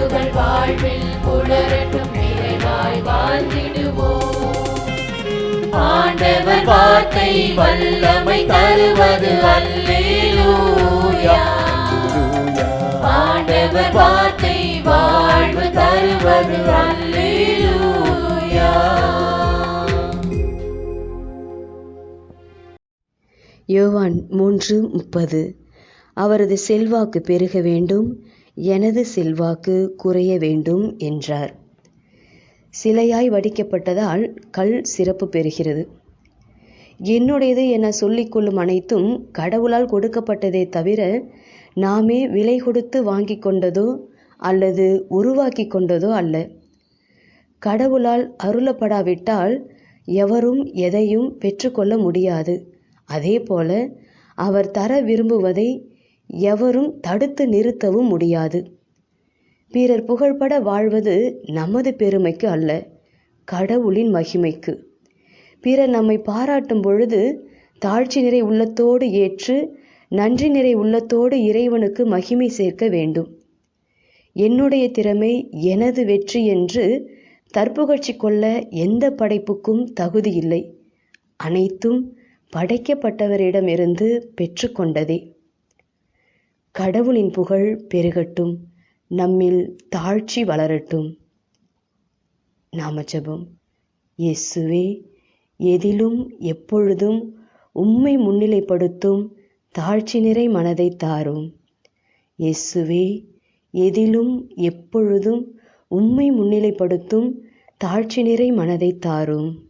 உணர்வுகள் வாழ்வில் புலரட்டும் நிறைவாய் வாழ்ந்திடுவோம். ஆண்டவர் வார்த்தை வல்லமை தருவது அல்லேலூயா. ஆண்டவர் வார்த்தை வாழ்வு தருவது அல்லேலூயா. யோவான் மூன்று முப்பது. அவரது செல்வாக்கு பெருக வேண்டும். எனது செல்வாக்கு குறைய வேண்டும் என்றார். சிலையாய் வடிக்கப்பட்டதால் கல் சிறப்பு பெறுகிறது. என்னுடையது என சொல்லிக்கொள்ளும் அனைத்தும் கடவுளால் கொடுக்கப்பட்டதே தவிர நாமே விலை கொடுத்து வாங்கி கொண்டதோ அல்லது உருவாக்கி கொண்டதோ அல்ல. கடவுளால் அருளப்படாவிட்டால் எவரும் எதையும் பெற்றுக்கொள்ள முடியாது. அதேபோல அவர் தர விரும்புவதை எவரும் தடுத்து நிறுத்தவும் முடியாது. பிறர் புகழ்பட வாழ்வது நமது பெருமைக்கு அல்ல கடவுளின் மகிமைக்கு. பிறர் நம்மை பாராட்டும் பொழுது தாழ்ச்சி நிறை உள்ளத்தோடு ஏற்று நன்றி நிறை உள்ளத்தோடு இறைவனுக்கு மகிமை சேர்க்க வேண்டும். என்னுடைய திறமை எனது வெற்றி என்று தற்புகழ்ச்சி கொள்ள எந்த படைப்புக்கும் தகுதியில்லை அனைத்தும் படைக்கப்பட்டவரிடமிருந்து பெற்றுக்கொண்டதே. கடவுளின் புகழ் பெருகட்டும் நம்மில் தாழ்ச்சி வளரட்டும். நாம ஜெபம் இயேசுவே எதிலும் எப்பொழுதும் உம்மை முன்னிலைப்படுத்தும் தாழ்ச்சி நிறை மனதை தாரும். இயேசுவே எதிலும் எப்பொழுதும் உம்மை முன்னிலைப்படுத்தும் தாழ்ச்சி நிறை மனதை தாரும்.